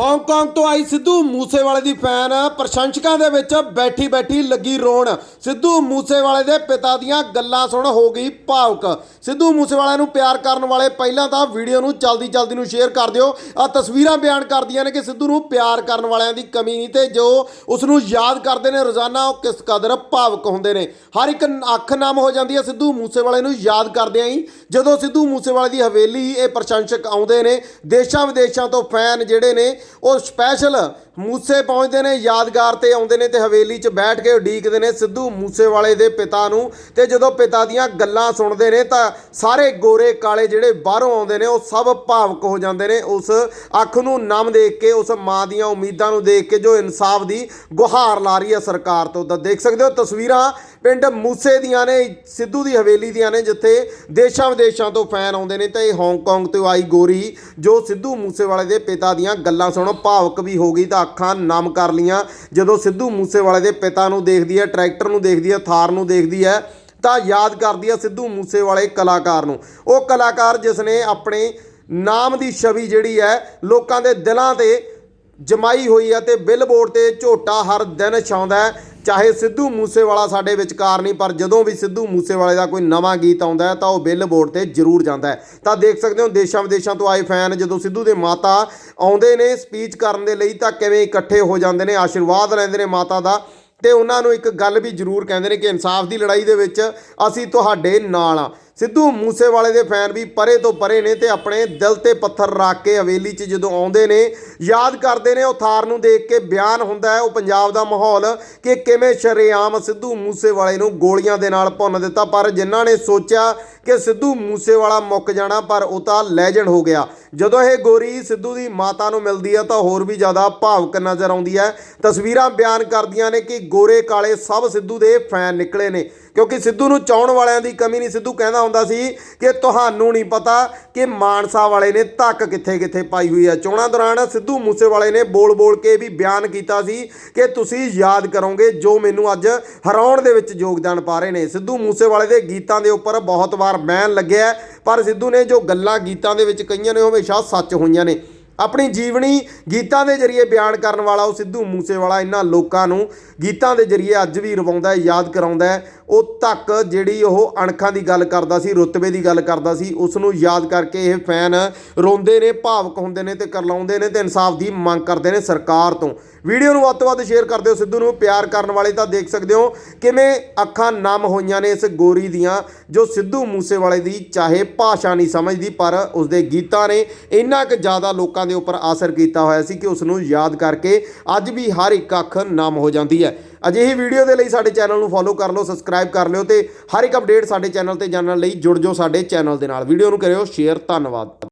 Hong Kong ਤੋਂ ਆਈ ਸਿੱਧੂ ਮੂਸੇਵਾਲੇ ਦੀ fan. ਪ੍ਰਸ਼ੰਸਕਾਂ ਦੇ ਵਿੱਚ ਬੈਠੀ ਬੈਠੀ ਲੱਗੀ ਰੋਣ। ਸਿੱਧੂ ਮੂਸੇਵਾਲੇ ਦੇ ਪਿਤਾ ਦੀਆਂ ਗੱਲਾਂ ਸੁਣ ਹੋ ਗਈ ਭਾਵਕ। ਸਿੱਧੂ ਮੂਸੇਵਾਲੇ ਨੂੰ ਪਿਆਰ ਕਰਨ ਵਾਲੇ ਪਹਿਲਾਂ ਤਾਂ ਵੀਡੀਓ ਨੂੰ ਜਲਦੀ ਜਲਦੀ ਨੂੰ ਸ਼ੇਅਰ ਕਰ ਦਿਓ। ਆ ਤਸਵੀਰਾਂ ਬਿਆਨ ਕਰਦੀਆਂ ਨੇ ਕਿ ਸਿੱਧੂ ਨੂੰ ਪਿਆਰ ਕਰਨ ਵਾਲਿਆਂ ਦੀ ਕਮੀ ਨਹੀਂ ਤੇ ਜੋ ਉਸ ਨੂੰ ਯਾਦ ਕਰਦੇ ਨੇ ਰੋਜ਼ਾਨਾ, ਉਹ ਕਿਸ ਕਦਰ ਭਾਵਕ ਹੁੰਦੇ ਨੇ। ਹਰ ਇੱਕ ਅੱਖ ਨਾਮ ਹੋ ਜਾਂਦੀ ਹੈ ਸਿੱਧੂ ਮੂਸੇਵਾਲੇ ਨੂੰ ਯਾਦ ਕਰਦਿਆਂ ਹੀ। ਜਦੋਂ ਸਿੱਧੂ ਮੂਸੇਵਾਲੇ ਦੀ ਹਵੇਲੀ ਇਹ ਪ੍ਰਸ਼ੰਸਕ ਆਉਂਦੇ ਨੇ ਦੇਸ਼ਾਂ ਵਿਦੇਸ਼ਾਂ ਤੋਂ ਫੈਨ ਜਿਹੜੇ ਨੇ ਉਹ ਸਪੈਸ਼ਲ ਮੂਸੇ ਪਹੁੰਚਦੇ ਨੇ, ਯਾਦਗਾਰ ਤੇ ਆਉਂਦੇ ਨੇ ਤੇ ਹਵੇਲੀ 'ਚ ਬੈਠ ਕੇ ਉਡੀਕਦੇ ਨੇ ਸਿੱਧੂ ਮੂਸੇਵਾਲੇ ਦੇ ਪਿਤਾ ਨੂੰ ਤੇ ਜਦੋਂ ਪਿਤਾ ਦੀਆਂ ਗੱਲਾਂ ਸੁਣਦੇ ਨੇ ਤਾਂ ਸਾਰੇ ਗੋਰੇ ਕਾਲੇ ਜਿਹੜੇ ਬਾਹਰੋਂ ਆਉਂਦੇ ਨੇ, ਉਹ ਸਭ ਭਾਵੁਕ ਹੋ ਜਾਂਦੇ ਨੇ। ਉਸ ਅੱਖ ਨੂੰ ਨਮ ਦੇਖ ਕੇ, ਉਸ ਮਾਂ ਦੀਆਂ ਉਮੀਦਾਂ ਨੂੰ ਦੇਖ ਕੇ ਜੋ ਇਨਸਾਫ ਦੀ ਗੁਹਾਰ ਲਾ ਰਹੀ ਹੈ ਸਰਕਾਰ ਤੋਂ, ਤਾਂ ਦੇਖ ਸਕਦੇ ਹੋ ਤਸਵੀਰਾਂ ਪਿੰਡ ਮੂਸੇ ਦੀਆਂ ਨੇ, ਸਿੱਧੂ ਦੀ ਹਵੇਲੀ ਦੀਆਂ ਨੇ, ਜਿੱਥੇ ਦੇਸ਼ਾਂ ਵਿਦੇਸ਼ਾਂ ਤੋਂ ਫੈਨ ਆਉਂਦੇ ਨੇ ਤਾਂ ਇਹ ਹਾਂਗਕਾਂਗ ਤੋਂ ਆਈ ਗੋਰੀ, ਜੋ ਸਿੱਧੂ ਮੂਸੇਵਾਲੇ ਦੇ ਪਿਤਾ ਦੀਆਂ ਗੱਲਾਂ ਸੁਣ, ਭਾਵਕ ਵੀ ਹੋ ਗਈ ਤਾਂ ਅੱਖਾਂ ਨਮ ਕਰ ਲੀਆਂ ਜਦੋਂ ਸਿੱਧੂ ਮੂਸੇਵਾਲੇ ਦੇ ਪਿਤਾ ਨੂੰ ਦੇਖਦੀ ਹੈ, ਟਰੈਕਟਰ ਨੂੰ ਦੇਖਦੀ ਹੈ, ਥਾਰ ਨੂੰ ਦੇਖਦੀ ਹੈ, ਤਾਂ ਯਾਦ ਕਰਦੀ ਹੈ ਸਿੱਧੂ ਮੂਸੇਵਾਲੇ ਕਲਾਕਾਰ ਨੂੰ। ਉਹ ਕਲਾਕਾਰ ਜਿਸ ਨੇ ਆਪਣੇ ਨਾਮ ਦੀ ਛਵੀ ਜਿਹੜੀ ਹੈ, ਲੋਕਾਂ ਦੇ ਦਿਲਾਂ ਤੇ ਜਮਾਈ ਹੋਈ ਹੈ ਤੇ ਬਿਲਬੋਰਡ ਤੇ ਝੋਟਾ ਹਰ ਦਿਨ ਛਾਉਂਦਾ ਹੈ। ਚਾਹੇ ਸਿੱਧੂ ਮੂਸੇਵਾਲਾ ਸਾਡੇ ਵਿਚਕਾਰ ਨਹੀਂ, ਪਰ ਜਦੋਂ ਵੀ ਸਿੱਧੂ ਮੂਸੇਵਾਲੇ ਦਾ ਕੋਈ ਨਵਾਂ ਗੀਤ ਆਉਂਦਾ ਹੈ, ਤਾਂ ਉਹ ਬਿੱਲ ਬੋਰਡ ਤੇ ਜ਼ਰੂਰ ਜਾਂਦਾ ਹੈ। ਤਾਂ ਦੇਖ ਸਕਦੇ ਹੋ, ਦੇਸ਼ਾਂ ਵਿਦੇਸ਼ਾਂ ਤੋਂ ਆਏ ਫੈਨ ਜਦੋਂ ਸਿੱਧੂ ਦੇ ਮਾਤਾ ਆਉਂਦੇ ਨੇ ਸਪੀਚ ਕਰਨ ਦੇ ਲਈ, ਤਾਂ ਕਿਵੇਂ ਇਕੱਠੇ ਹੋ ਜਾਂਦੇ ਨੇ, ਆਸ਼ੀਰਵਾਦ ਲੈਂਦੇ ਨੇ ਮਾਤਾ ਦਾ। ਤੇ ਉਹਨਾਂ ਨੂੰ ਇੱਕ ਗੱਲ ਵੀ ਜ਼ਰੂਰ ਕਹਿੰਦੇ ਨੇ ਕਿ ਇਨਸਾਫ ਦੀ ਲੜਾਈ ਦੇ ਵਿੱਚ ਅਸੀਂ ਤੁਹਾਡੇ ਨਾਲ ਆ ਸਿੱਧੂ ਮੂਸੇਵਾਲੇ ਦੇ ਫੈਨ ਵੀ ਪਰੇ ਤੋਂ ਪਰੇ ਨੇ ਤੇ ਆਪਣੇ ਦਿਲ ਤੇ ਪੱਥਰ ਰੱਖ ਕੇ ਹਵੇਲੀ 'ਚ ਜਦੋਂ ਆਉਂਦੇ ਨੇ, ਯਾਦ ਕਰਦੇ ਨੇ, ਉਹ ਥਾਰ ਨੂੰ ਦੇਖ ਕੇ ਬਿਆਨ ਹੁੰਦਾ ਹੈ, ਉਹ ਪੰਜਾਬ ਦਾ ਮਾਹੌਲ ਕਿ ਕਿਵੇਂ ਸ਼ਰੇਆਮ ਸਿੱਧੂ ਮੂਸੇਵਾਲੇ ਨੂੰ ਗੋਲੀਆਂ ਦੇ ਨਾਲ ਭੁੰਨ ਦਿੱਤਾ। ਪਰ ਜਿਨ੍ਹਾਂ ਨੇ ਸੋਚਿਆ ਕਿ ਸਿੱਧੂ ਮੂਸੇਵਾਲਾ ਮੁੱਕ ਜਾਣਾ, ਪਰ ਉਹ ਤਾਂ ਲੈਜੈਂਡ ਹੋ ਗਿਆ। ਜਦੋਂ ਇਹ ਗੋਰੀ ਸਿੱਧੂ ਦੀ ਮਾਤਾ ਨੂੰ ਮਿਲਦੀ ਹੈ, ਤਾਂ ਹੋਰ ਵੀ ਜ਼ਿਆਦਾ ਭਾਵਕ ਨਜ਼ਰ ਆਉਂਦੀ ਹੈ। ਤਸਵੀਰਾਂ ਬਿਆਨ ਕਰਦੀਆਂ ਨੇ ਕਿ ਗੋਰੇ ਕਾਲੇ ਸਭ ਸਿੱਧੂ ਦੇ ਫੈਨ ਨਿਕਲੇ ਨੇ। ਕਿਉਂਕਿ ਸਿੱਧੂ ਨੂੰ ਚਾਹਣ ਵਾਲਿਆਂ ਦੀ ਕਮੀ ਨਹੀਂ। ਸਿੱਧੂ ਕਹਿੰਦਾ ਹੁੰਦਾ ਸੀ ਕਿ ਤੁਹਾਨੂੰ ਨਹੀਂ ਪਤਾ ਕਿ ਮਾਨਸਾ ਵਾਲੇ ਨੇ ਧੱਕ ਕਿੱਥੇ ਕਿੱਥੇ ਪਾਈ ਹੋਈ ਹੈ। ਚੋਣਾਂ ਦੌਰਾਨ ਸਿੱਧੂ ਮੂਸੇਵਾਲੇ ਨੇ ਬੋਲ ਬੋਲ ਕੇ ਵੀ ਬਿਆਨ ਕੀਤਾ ਸੀ ਕਿ ਤੁਸੀਂ ਯਾਦ ਕਰੋਗੇ ਜੋ ਮੈਨੂੰ ਅੱਜ ਹਰਾਉਣ ਦੇ ਵਿੱਚ ਯੋਗਦਾਨ ਪਾ ਰਹੇ ਨੇ। ਸਿੱਧੂ ਮੂਸੇਵਾਲੇ ਦੇ ਗੀਤਾਂ ਦੇ ਉੱਪਰ ਬਹੁਤ ਵਾਰ ਬੈਨ ਲੱਗਿਆ ਪਰ ਸਿੱਧੂ ਨੇ ਜੋ ਗੱਲਾਂ ਗੀਤਾਂ ਦੇ ਵਿੱਚ ਕਹੀਆਂ ਨੇ, ਉਹ ਹਮੇਸ਼ਾ ਸੱਚ ਹੋਈਆਂ ਨੇ। ਆਪਣੀ ਜੀਵਨੀ ਗੀਤਾਂ ਦੇ ਜ਼ਰੀਏ ਬਿਆਨ ਕਰਨ ਵਾਲਾ ਉਹ ਸਿੱਧੂ ਮੂਸੇਵਾਲਾ ਇਹਨਾਂ ਲੋਕਾਂ ਨੂੰ ਗੀਤਾਂ ਦੇ ਜ਼ਰੀਏ ਅੱਜ ਵੀ ਰਵਾਉਂਦਾ ਹੈ, ਯਾਦ ਕਰਾਉਂਦਾ ਹੈ। ਉਹ ਤੱਕ ਜਿਹੜੀ ਉਹ ਅਣਖਾਂ ਦੀ ਗੱਲ ਕਰਦਾ ਸੀ, ਰੁਤਬੇ ਦੀ ਗੱਲ ਕਰਦਾ ਸੀ, ਉਸ ਨੂੰ ਯਾਦ ਕਰਕੇ ਇਹ ਫੈਨ ਰੋਂਦੇ ਨੇ, ਭਾਵਕ ਹੁੰਦੇ ਨੇ ਤੇ ਕਰਲਾਉਂਦੇ ਨੇ ਤੇ ਇਨਸਾਫ ਦੀ ਮੰਗ ਕਰਦੇ ਨੇ ਸਰਕਾਰ ਤੋਂ। ਵੀਡੀਓ ਨੂੰ ਵੱਧ ਤੋਂ ਵੱਧ ਸ਼ੇਅਰ ਕਰ ਦਿਓ। ਸਿੱਧੂ ਨੂੰ ਪਿਆਰ ਕਰਨ ਵਾਲੇ ਤਾਂ ਦੇਖ ਸਕਦੇ ਹੋ ਕਿਵੇਂ ਅੱਖਾਂ ਨਮ ਹੋਈਆਂ ਨੇ ਇਸ ਗੋਰੀ ਦੀਆਂ, ਜੋ ਸਿੱਧੂ ਮੂਸੇਵਾਲੇ ਦੀ ਚਾਹੇ ਭਾਸ਼ਾ ਨਹੀਂ ਸਮਝਦੀ, ਪਰ ਉਸਦੇ ਗੀਤਾਂ ਨੇ ਇੰਨਾ ਕੁ ਜ਼ਿਆਦਾ ਲੋਕਾਂ ਦੇ ਉੱਪਰ ਅਸਰ ਕੀਤਾ ਹੋਇਆ ਸੀ ਕਿ ਉਸ ਨੂੰ ਯਾਦ ਕਰਕੇ ਅੱਜ ਵੀ ਹਰ ਇੱਕ ਅੱਖ ਨਮ ਹੋ ਜਾਂਦੀ ਹੈ। ਅਜਿਹੀ ਵੀਡੀਓ ਦੇ ਲਈ ਸਾਡੇ ਚੈਨਲ ਨੂੰ ਫੋਲੋ ਕਰ ਲਓ ਸਬਸਕ੍ਰਾਈਬ ਕਰ ਲਿਓ ਤੇ ਹਰ ਇੱਕ ਅਪਡੇਟ ਸਾਡੇ ਚੈਨਲ ਤੇ ਜਾਣਨ ਲਈ ਜੁੜ ਜਾਓ ਸਾਡੇ ਚੈਨਲ ਦੇ ਨਾਲ। ਵੀਡੀਓ ਨੂੰ ਕਰਿਓ ਸ਼ੇਅਰ ਧੰਨਵਾਦ।